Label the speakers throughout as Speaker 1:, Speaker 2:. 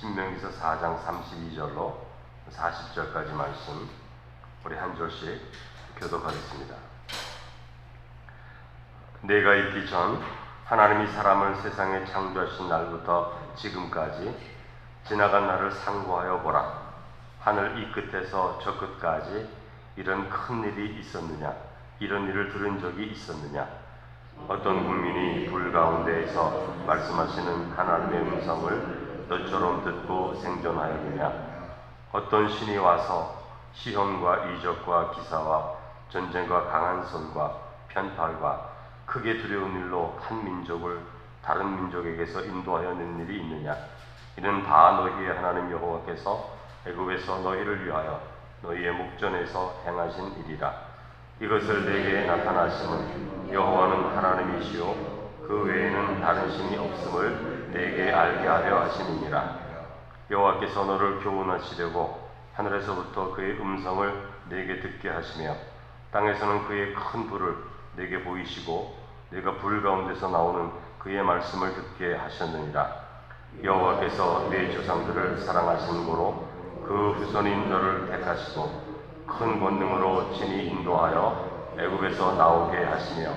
Speaker 1: 신명기서 4장 32절로 40절까지 말씀 우리 한 절씩 교독하겠습니다. 내가 있기 전 하나님이 사람을 세상에 창조하신 날부터 지금까지 지나간 날을 상고하여 보라. 하늘 이 끝에서 저 끝까지 이런 큰 일이 있었느냐? 이런 일을 들은 적이 있었느냐? 어떤 국민이 불 가운데에서 말씀하시는 하나님의 음성을 너처럼 듣고 생존하였느냐? 어떤 신이 와서 시험과 이적과 기사와 전쟁과 강한 손과 편팔과 크게 두려운 일로 한 민족을 다른 민족에게서 인도하여 낸 일이 있느냐? 이는 다 너희의 하나님 여호와께서 애굽에서 너희를 위하여 너희의 목전에서 행하신 일이라. 이것을 내게 나타나심은 여호와는 하나님이시요 그 외에는 다른 신이 없음을 내게 알게 하려 하심이니라. 여호와께서 너를 교훈하시려고 하늘에서부터 그의 음성을 내게 듣게 하시며 땅에서는 그의 큰 불을 내게 보이시고 내가 불 가운데서 나오는 그의 말씀을 듣게 하셨느니라. 여호와께서 내 조상들을 사랑하신 고로 그 후손인 너를 택하시고 큰 권능으로 친히 인도하여 애굽에서 나오게 하시며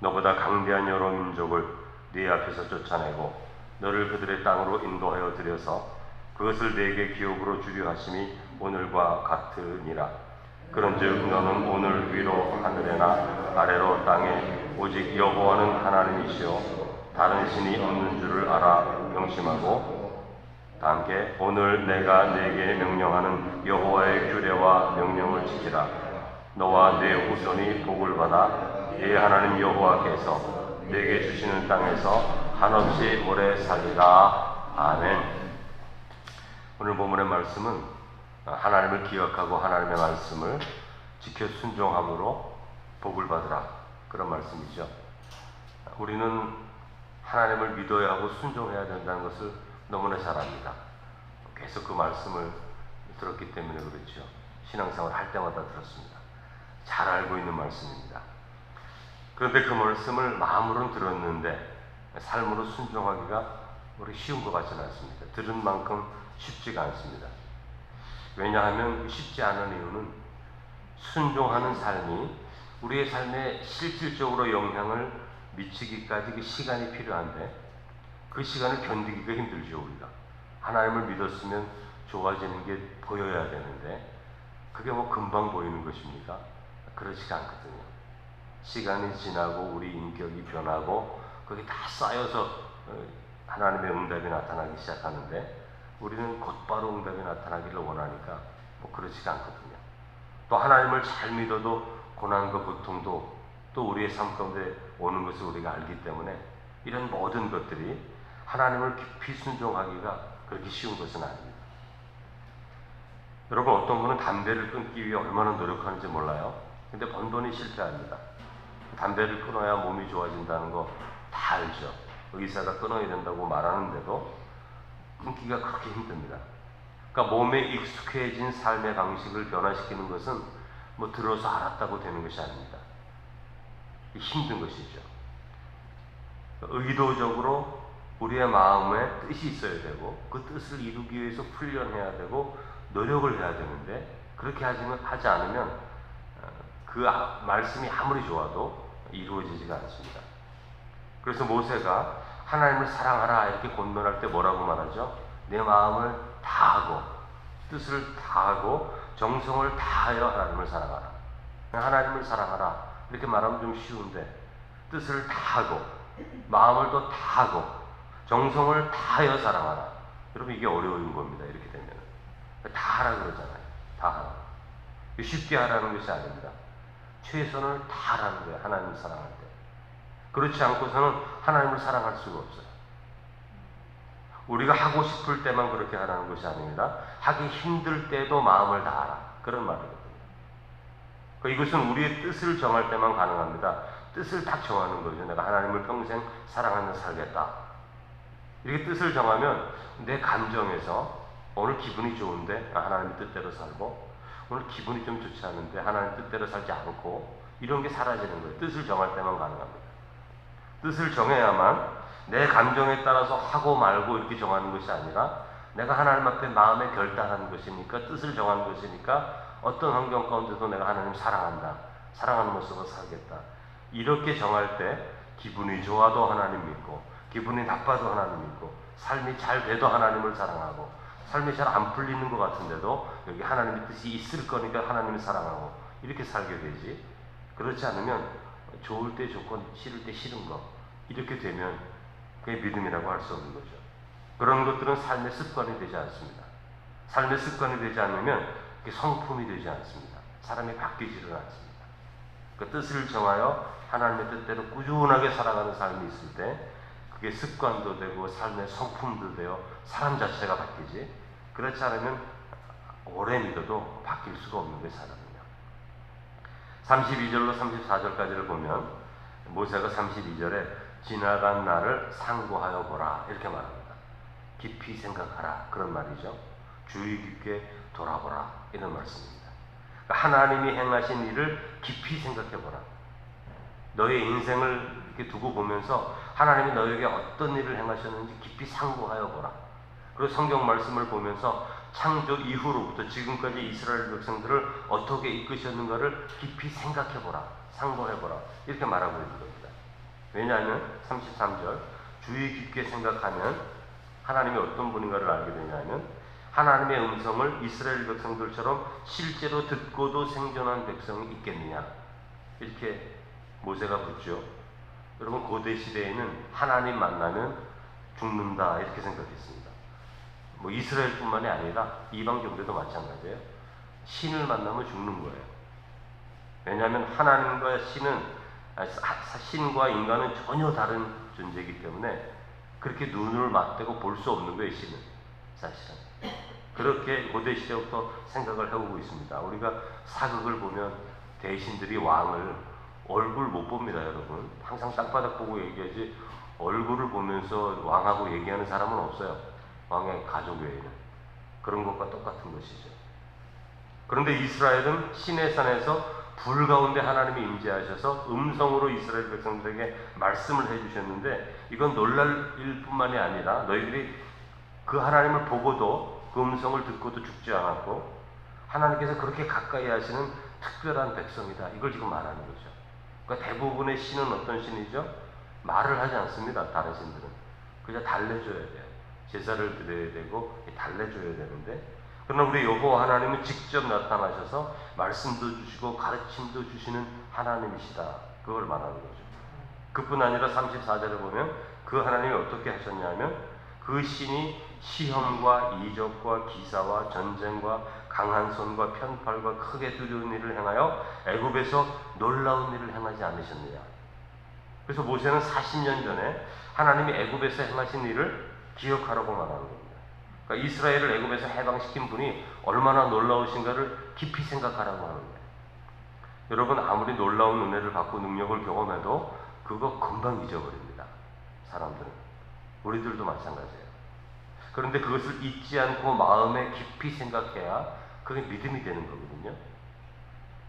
Speaker 1: 너보다 강대한 여러 민족을 네 앞에서 쫓아내고 너를 그들의 땅으로 인도하여 들여서 그것을 내게 기업으로 주려 하심이 오늘과 같으니라. 그런즉 너는 오늘 위로 하늘에나 아래로 땅에 오직 여호와는 하나님이시요 다른 신이 없는 줄을 알아 명심하고 다 함께 오늘 내가 내게 명령하는 여호와의 규례와 명령을 지키라. 너와 내 후손이 복을 받아 네 하나님 여호와께서 내게 주시는 땅에서 한없이 오래 살리라. 아멘. 오늘 본문의 말씀은 하나님을 기억하고 하나님의 말씀을 지켜 순종함으로 복을 받으라. 그런 말씀이죠. 우리는 하나님을 믿어야 하고 순종해야 된다는 것을 너무나 잘 압니다. 계속 그 말씀을 들었기 때문에 그렇죠. 신앙생활 할 때마다 들었습니다. 잘 알고 있는 말씀입니다. 그런데 그 말씀을 마음으로는 들었는데 삶으로 순종하기가 우리 쉬운 것 같지는 않습니다. 들은 만큼 쉽지가 않습니다. 왜냐하면 쉽지 않은 이유는 순종하는 삶이 우리의 삶에 실질적으로 영향을 미치기까지 그 시간이 필요한데 그 시간을 견디기가 힘들죠 우리가 하나님을 믿었으면 좋아지는 게 보여야 되는데 그게 뭐 금방 보이는 것입니까? 그렇지가 않거든요. 시간이 지나고 우리 인격이 변하고 그게 다 쌓여서 어, 하나님의 응답이 나타나기 시작하는데 우리는 곧바로 응답이 나타나기를 원하니까 뭐 그렇지가 않거든요. 또 하나님을 잘 믿어도 고난과 고통도 또 우리의 삶 가운데 오는 것을 우리가 알기 때문에 이런 모든 것들이 하나님을 깊이 순종하기가 그렇게 쉬운 것은 아닙니다. 여러분 어떤 분은 담배를 끊기 위해 얼마나 노력하는지 몰라요. 근데 번 돈이 실패합니다. 담배를 끊어야 몸이 좋아진다는 거 다 알죠. 의사가 끊어야 된다고 말하는데도 끊기가 그렇게 힘듭니다. 그러니까 몸에 익숙해진 삶의 방식을 변화시키는 것은 뭐 들어서 알았다고 되는 것이 아닙니다. 힘든 것이죠. 의도적으로 우리의 마음에 뜻이 있어야 되고 그 뜻을 이루기 위해서 훈련해야 되고 노력을 해야 되는데 그렇게 하지 않으면 그 말씀이 아무리 좋아도 이루어지지가 않습니다. 그래서 모세가 하나님을 사랑하라 이렇게 권면할 때 뭐라고 말하죠? 내 마음을 다하고 뜻을 다하고 정성을 다하여 하나님을 사랑하라. 하나님을 사랑하라 이렇게 말하면 좀 쉬운데 뜻을 다하고 마음을 또 다하고 정성을 다하여 사랑하라. 여러분 이게 어려운 겁니다. 이렇게 되면 다 하라 그러잖아요. 다 하라. 쉽게 하라는 것이 아닙니다. 최선을 다하라는 거예요. 하나님 사랑할 때. 그렇지 않고서는 하나님을 사랑할 수가 없어요. 우리가 하고 싶을 때만 그렇게 하라는 것이 아닙니다. 하기 힘들 때도 마음을 다하라. 그런 말이거든요. 이것은 우리의 뜻을 정할 때만 가능합니다. 뜻을 딱 정하는 거죠. 내가 하나님을 평생 사랑하며 살겠다. 이렇게 뜻을 정하면 내 감정에서 오늘 기분이 좋은데 하나님 뜻대로 살고 오늘 기분이 좀 좋지 않은데 하나님 뜻대로 살지 않고 이런 게 사라지는 거예요. 뜻을 정할 때만 가능합니다. 뜻을 정해야만 내 감정에 따라서 하고 말고 이렇게 정하는 것이 아니라 내가 하나님 앞에 마음에 결단하는 것이니까 뜻을 정하는 것이니까 어떤 환경 가운데도 내가 하나님 사랑한다. 사랑하는 모습으로 살겠다. 이렇게 정할 때 기분이 좋아도 하나님 믿고 기분이 나빠도 하나님 믿고 삶이 잘 돼도 하나님을 사랑하고 삶이 잘 안 풀리는 것 같은데도 여기 하나님의 뜻이 있을 거니까 하나님을 사랑하고 이렇게 살게 되지. 그렇지 않으면 좋을 때 좋고 싫을 때 싫은 거 이렇게 되면 그게 믿음이라고 할 수 없는 거죠. 그런 것들은 삶의 습관이 되지 않습니다. 삶의 습관이 되지 않으면 그게 성품이 되지 않습니다. 사람이 바뀌지를 않습니다. 그 뜻을 정하여 하나님의 뜻대로 꾸준하게 살아가는 삶이 있을 때 그게 습관도 되고 삶의 성품도 되어 사람 자체가 바뀌지 그렇지 않으면 오래 믿어도 바뀔 수가 없는 게 사람이냐 32절로 34절까지를 보면 모세가 32절에 지나간 날을 상고하여 보라. 이렇게 말합니다. 깊이 생각하라. 그런 말이죠. 주의 깊게 돌아보라. 이런 말씀입니다. 그러니까 하나님이 행하신 일을 깊이 생각해 보라. 너의 인생을 이렇게 두고 보면서 하나님이 너에게 어떤 일을 행하셨는지 깊이 상고하여 보라. 그리고 성경 말씀을 보면서 창조 이후로부터 지금까지 이스라엘 백성들을 어떻게 이끄셨는가를 깊이 생각해 보라. 상고해 보라. 이렇게 말하고 있는 겁니다. 왜냐하면 33절 주의 깊게 생각하면 하나님이 어떤 분인가를 알게 되냐면 하나님의 음성을 이스라엘 백성들처럼 실제로 듣고도 생존한 백성이 있겠느냐 이렇게 모세가 묻죠. 여러분 고대 시대에는 하나님 만나면 죽는다 이렇게 생각했습니다. 뭐 이스라엘뿐만이 아니라 이방 종교도 마찬가지예요. 신을 만나면 죽는 거예요. 왜냐하면 하나님과 신은 아, 신과 인간은 전혀 다른 존재이기 때문에 그렇게 눈을 맞대고 볼 수 없는 거예요 신은 사실은. 그렇게 고대 시대부터 생각을 해오고 있습니다. 우리가 사극을 보면 대신들이 왕을 얼굴 못 봅니다, 여러분. 항상 땅바닥 보고 얘기하지 얼굴을 보면서 왕하고 얘기하는 사람은 없어요. 왕의 가족 외에는. 그런 것과 똑같은 것이죠. 그런데 이스라엘은 신의 산에서 불 가운데 하나님이 임재하셔서 음성으로 이스라엘 백성들에게 말씀을 해주셨는데 이건 놀랄 일뿐만이 아니라 너희들이 그 하나님을 보고도 그 음성을 듣고도 죽지 않았고 하나님께서 그렇게 가까이 하시는 특별한 백성이다. 이걸 지금 말하는 거죠. 그러니까 대부분의 신은 어떤 신이죠? 말을 하지 않습니다. 다른 신들은. 그냥 달래줘야 돼요. 제사를 드려야 되고 달래줘야 되는데 그러나 우리 여호와 하나님은 직접 나타나셔서 말씀도 주시고 가르침도 주시는 하나님이시다. 그걸 말하는 거죠. 그뿐 아니라 34절에 보면 그 하나님이 어떻게 하셨냐면 그 신이 시험과 이적과 기사와 전쟁과 강한 손과 편팔과 크게 두려운 일을 행하여 애굽에서 놀라운 일을 행하지 않으셨느냐. 그래서 모세는 40년 전에 하나님이 애굽에서 행하신 일을 기억하라고 말하는 겁니다. 그러니까 이스라엘을 애굽에서 해방시킨 분이 얼마나 놀라우신가를 깊이 생각하라고 하는 거예요. 여러분 아무리 놀라운 은혜를 받고 능력을 경험해도 그거 금방 잊어버립니다. 사람들은 우리들도 마찬가지예요. 그런데 그것을 잊지 않고 마음에 깊이 생각해야 그게 믿음이 되는 거거든요.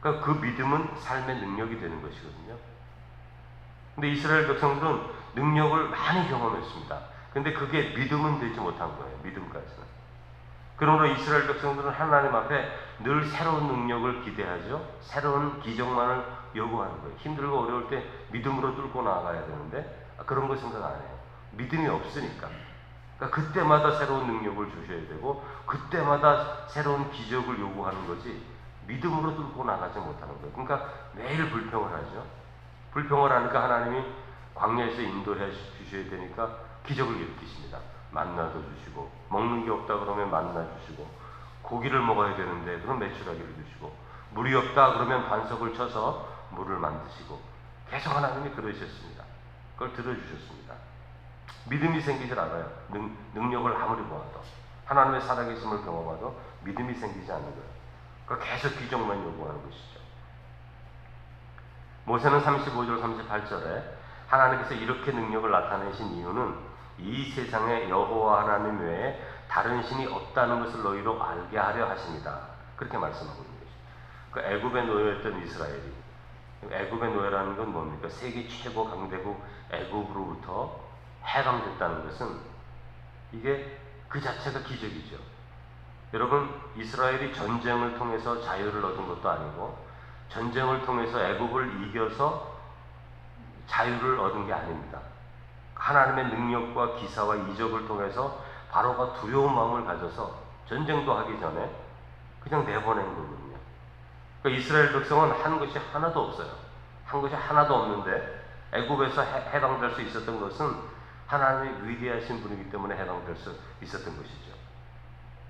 Speaker 1: 그러니까 그 믿음은 삶의 능력이 되는 것이거든요. 근데 이스라엘 백성들은 능력을 많이 경험했습니다. 근데 그게 믿음은 되지 못한 거예요. 믿음까지는. 그러므로 이스라엘 백성들은 하나님 앞에 늘 새로운 능력을 기대하죠. 새로운 기적만을 요구하는 거예요. 힘들고 어려울 때 믿음으로 뚫고 나아가야 되는데 그런 거 생각 안 해요. 믿음이 없으니까. 그러니까 그때마다 새로운 능력을 주셔야 되고 그때마다 새로운 기적을 요구하는 거지 믿음으로 뚫고 나가지 못하는 거예요. 그러니까 매일 불평을 하죠. 불평을 하니까 하나님이 광야에서 인도해 주셔야 되니까 기적을 일으키십니다. 만나도 주시고 먹는 게 없다 그러면 만나 주시고 고기를 먹어야 되는데 그럼 메추라기를 주시고 물이 없다 그러면 반석을 쳐서 물을 만드시고 계속 하나님이 그러셨습니다. 그걸 들어주셨습니다. 믿음이 생기질 않아요. 능, 능력을 아무리 모아도 하나님의 살아계심을 경험하도 믿음이 생기지 않는 거예요. 그 계속 기적만 요구하는 것이죠. 모세는 35절 38절에 하나님께서 이렇게 능력을 나타내신 이유는 이 세상에 여호와 하나님 외에 다른 신이 없다는 것을 너희로 알게 하려 하십니다. 그렇게 말씀하고 있는 것이죠. 그 애굽에 놓여있던 이스라엘이 애굽의 노예라는 건 뭡니까? 세계 최고 강대국 애굽으로부터 해방됐다는 것은 이게 그 자체가 기적이죠. 여러분 이스라엘이 전쟁을 통해서 자유를 얻은 것도 아니고 전쟁을 통해서 애굽을 이겨서 자유를 얻은 게 아닙니다. 하나님의 능력과 기사와 이적을 통해서 바로가 두려운 마음을 가져서 전쟁도 하기 전에 그냥 내보낸 거거든요. 그러니까 이스라엘 백성은 한 것이 하나도 없어요. 한 것이 하나도 없는데 애굽에서 해- 해방될 수 있었던 것은 하나님의 위대하신 분이기 때문에 해방될 수 있었던 것이죠.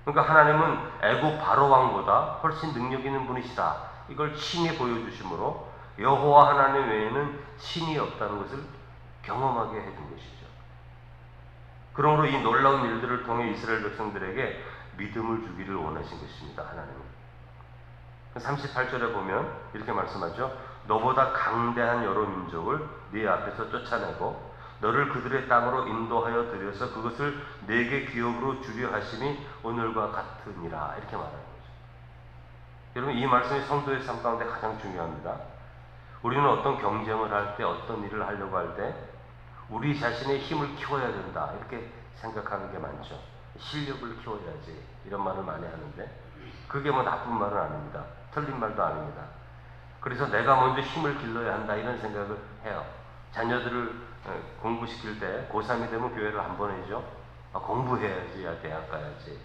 Speaker 1: 그러니까 하나님은 애굽 바로 왕보다 훨씬 능력 있는 분이시다. 이걸 친히 보여주심으로 여호와 하나님 외에는 신이 없다는 것을 경험하게 해준 것이죠. 그러므로 이 놀라운 일들을 통해 이스라엘 백성들에게 믿음을 주기를 원하신 것입니다. 하나님은. 38절에 보면 이렇게 말씀하죠. 너보다 강대한 여러 민족을 네 앞에서 쫓아내고 너를 그들의 땅으로 인도하여 들여서 그것을 내게 기업으로 주려 하심이 오늘과 같으니라 이렇게 말하는 거죠. 여러분 이 말씀이 성도의 삶 가운데 가장 중요합니다. 우리는 어떤 경쟁을 할 때 어떤 일을 하려고 할 때 우리 자신의 힘을 키워야 된다 이렇게 생각하는 게 많죠. 실력을 키워야지 이런 말을 많이 하는데 그게 뭐 나쁜 말은 아닙니다. 틀린 말도 아닙니다. 그래서 내가 먼저 힘을 길러야 한다 이런 생각을 해요. 자녀들을 어, 공부시킬 때 고3이 되면 교회를 안 보내죠. 아, 공부해야지, 야, 대학 가야지.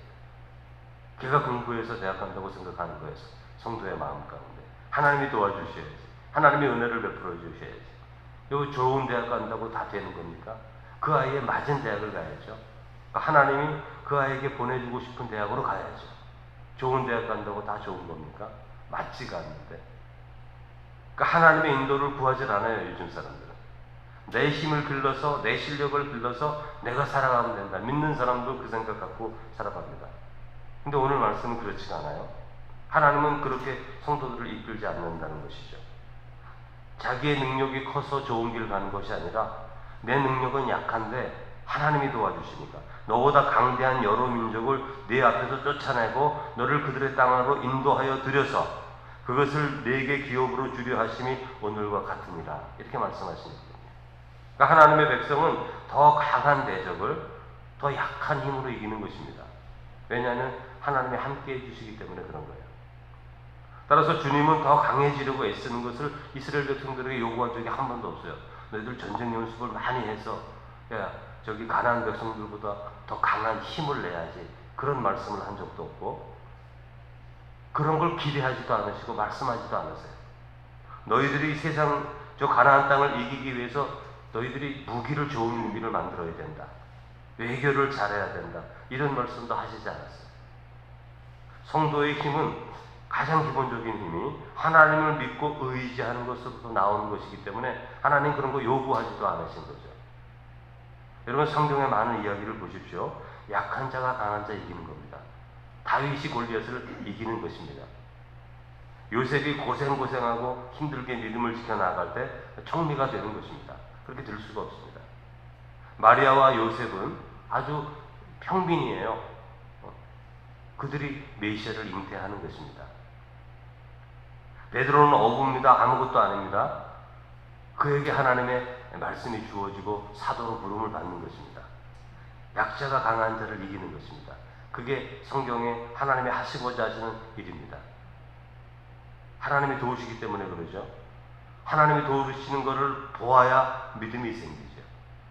Speaker 1: 걔가 공부해서 대학 간다고 생각하는 거예요. 성도의 마음 가운데. 하나님이 도와주셔야지. 하나님의 은혜를 베풀어 주셔야지. 여기 좋은 대학 간다고 다 되는 겁니까? 그 아이에 맞은 대학을 가야죠. 그러니까 하나님이 그 아이에게 보내주고 싶은 대학으로 가야죠. 좋은 대학 간다고 다 좋은 겁니까? 맞지가 않는데. 그러니까 하나님의 인도를 구하지 않아요, 요즘 사람들은. 내 힘을 길러서, 내 실력을 길러서 내가 살아가면 된다. 믿는 사람도 그 생각 갖고 살아갑니다. 근데 오늘 말씀은 그렇지가 않아요. 하나님은 그렇게 성도들을 이끌지 않는다는 것이죠. 자기의 능력이 커서 좋은 길 가는 것이 아니라 내 능력은 약한데 하나님이 도와주시니까 너보다 강대한 여러 민족을 네 앞에서 쫓아내고 너를 그들의 땅으로 인도하여 들여서 그것을 내게 기업으로 주려 하심이 오늘과 같으니라 이렇게 말씀하시는 거예요. 그러니까 하나님의 백성은 더 강한 대적을 더 약한 힘으로 이기는 것입니다. 왜냐하면 하나님이 함께 해주시기 때문에 그런 거예요. 따라서 주님은 더 강해지려고 애쓰는 것을 이스라엘 백성들에게 요구한 적이 한 번도 없어요. 너희들 전쟁 연습을 많이 해서 야 저기 가나안 백성들보다 더 강한 힘을 내야지 그런 말씀을 한 적도 없고 그런 걸 기대하지도 않으시고 말씀하지도 않으세요. 너희들이 세상 저 가나안 땅을 이기기 위해서 너희들이 무기를 좋은 무기를 만들어야 된다. 외교를 잘해야 된다. 이런 말씀도 하시지 않았어요. 성도의 힘은 가장 기본적인 힘이 하나님을 믿고 의지하는 것으로부터 나오는 것이기 때문에 하나님 그런 거 요구하지도 않으신 거죠. 여러분 성경의 많은 이야기를 보십시오. 약한 자가 강한 자 이기는 겁니다. 다윗이 골리앗을 이기는 것입니다. 요셉이 고생고생하고 힘들게 믿음을 지켜나갈 때 청미가 되는 것입니다. 그렇게 될 수가 없습니다. 마리아와 요셉은 아주 평민이에요. 어, 그들이 메시아를 잉태하는 것입니다. 베드로는 어부입니다. 아무것도 아닙니다. 그에게 하나님의 말씀이 주어지고 사도로 부름을 받는 것입니다. 약자가 강한 자를 이기는 것입니다. 그게 성경에 하나님이 하시고자 하시는 일입니다. 하나님이 도우시기 때문에 그러죠. 하나님이 도우시는 것을 보아야 믿음이 생기죠.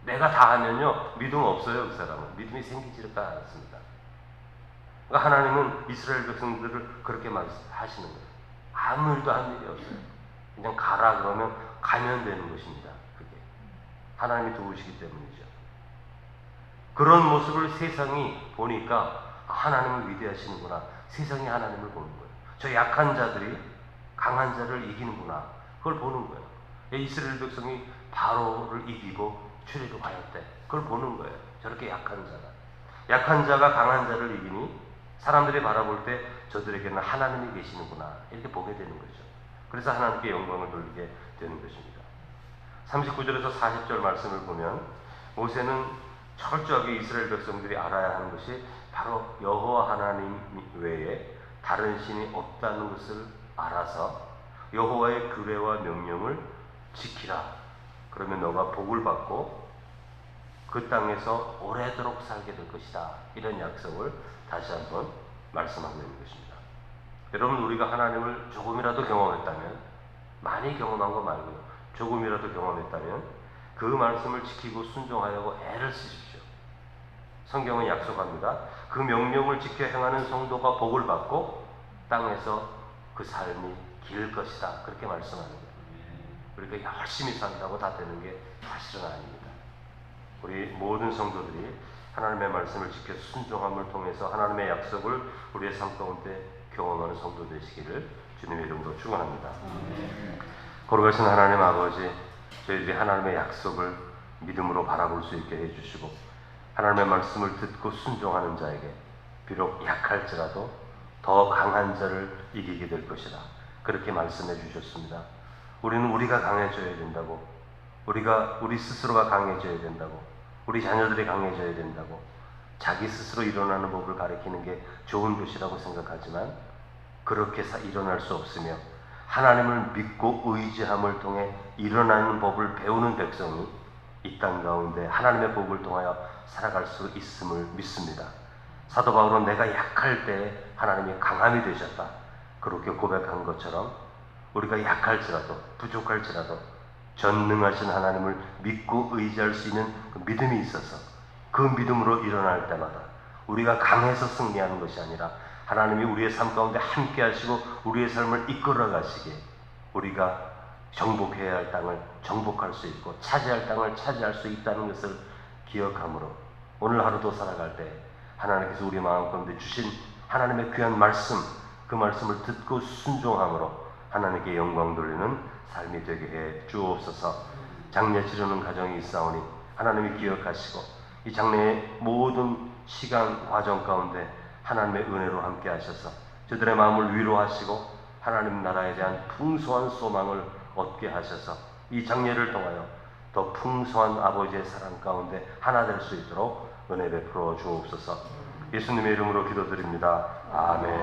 Speaker 1: 내가 다 하면요, 믿음 없어요, 그 사람은. 믿음이 생기지가 않습니다. 그러니까 하나님은 이스라엘 백성들을 그렇게 말하시는 거예요. 아무 일도 한 일이 없어요. 그냥 가라 그러면 가면 되는 것입니다. 그게. 하나님이 도우시기 때문이죠. 그런 모습을 세상이 보니까 아, 하나님을 위대하시는구나. 세상이 하나님을 보는 거예요. 저 약한 자들이 강한 자를 이기는구나. 그걸 보는 거예요. 이스라엘 백성이 바로를 이기고 출애굽하였대. 그걸 보는 거예요. 저렇게 약한 자가. 약한 자가 강한 자를 이기니 사람들이 바라볼 때 저들에게는 하나님이 계시는구나. 이렇게 보게 되는 거죠. 그래서 하나님께 영광을 돌리게 되는 것입니다. 39절에서 40절 말씀을 보면 모세는 철저하게 이스라엘 백성들이 알아야 하는 것이 바로 여호와 하나님 외에 다른 신이 없다는 것을 알아서 여호와의 규례와 명령을 지키라. 그러면 너가 복을 받고 그 땅에서 오래도록 살게 될 것이다. 이런 약속을 다시 한번 말씀하고 있는 것입니다. 여러분 우리가 하나님을 조금이라도 경험했다면 많이 경험한 거 말고요. 조금이라도 경험했다면 그 말씀을 지키고 순종하려고 애를 쓰십시오. 성경은 약속합니다. 그 명령을 지켜 행하는 성도가 복을 받고 땅에서 그 삶이 길 것이다. 그렇게 말씀합니다. 우리가 열심히 산다고 다 되는 게 사실은 아닙니다. 우리 모든 성도들이 하나님의 말씀을 지켜 순종함을 통해서 하나님의 약속을 우리의 삶 가운데 경험하는 성도 되시기를 주님의 이름으로 축원합니다. 거룩하신 하나님 아버지, 저희들이 하나님의 약속을 믿음으로 바라볼 수 있게 해주시고 하나님의 말씀을 듣고 순종하는 자에게 비록 약할지라도 더 강한 자를 이기게 될 것이다. 그렇게 말씀해 주셨습니다. 우리는 우리가 강해져야 된다고, 우리가 우리 스스로가 강해져야 된다고, 우리 자녀들이 강해져야 된다고, 자기 스스로 일어나는 법을 가리키는 게 좋은 것이라고 생각하지만 그렇게 사- 일어날 수 없으며 하나님을 믿고 의지함을 통해 일어나는 법을 배우는 백성이 이 땅 가운데 하나님의 복을 통하여 살아갈 수 있음을 믿습니다. 사도 바울은 내가 약할 때 하나님이 강함이 되셨다. 그렇게 고백한 것처럼 우리가 약할지라도 부족할지라도 전능하신 하나님을 믿고 의지할 수 있는 그 믿음이 있어서 그 믿음으로 일어날 때마다 우리가 강해서 승리하는 것이 아니라 하나님이 우리의 삶 가운데 함께 하시고 우리의 삶을 이끌어 가시기에 우리가 정복해야 할 땅을 정복할 수 있고 차지할 땅을 차지할 수 있다는 것을 기억함으로 오늘 하루도 살아갈 때 하나님께서 우리 마음 가운데 주신 하나님의 귀한 말씀 그 말씀을 듣고 순종함으로 하나님께 영광 돌리는 삶이 되게 해 주옵소서. 장례 치르는 가정이 있사오니 하나님이 기억하시고 이 장래의 모든 시간 과정 가운데 하나님의 은혜로 함께 하셔서 저들의 마음을 위로하시고 하나님 나라에 대한 풍성한 소망을 얻게 하셔서 이 장례를 통하여 더 풍성한 아버지의 사랑 가운데 하나 될 수 있도록 은혜 베풀어 주옵소서 예수님의 이름으로 기도드립니다. 아멘.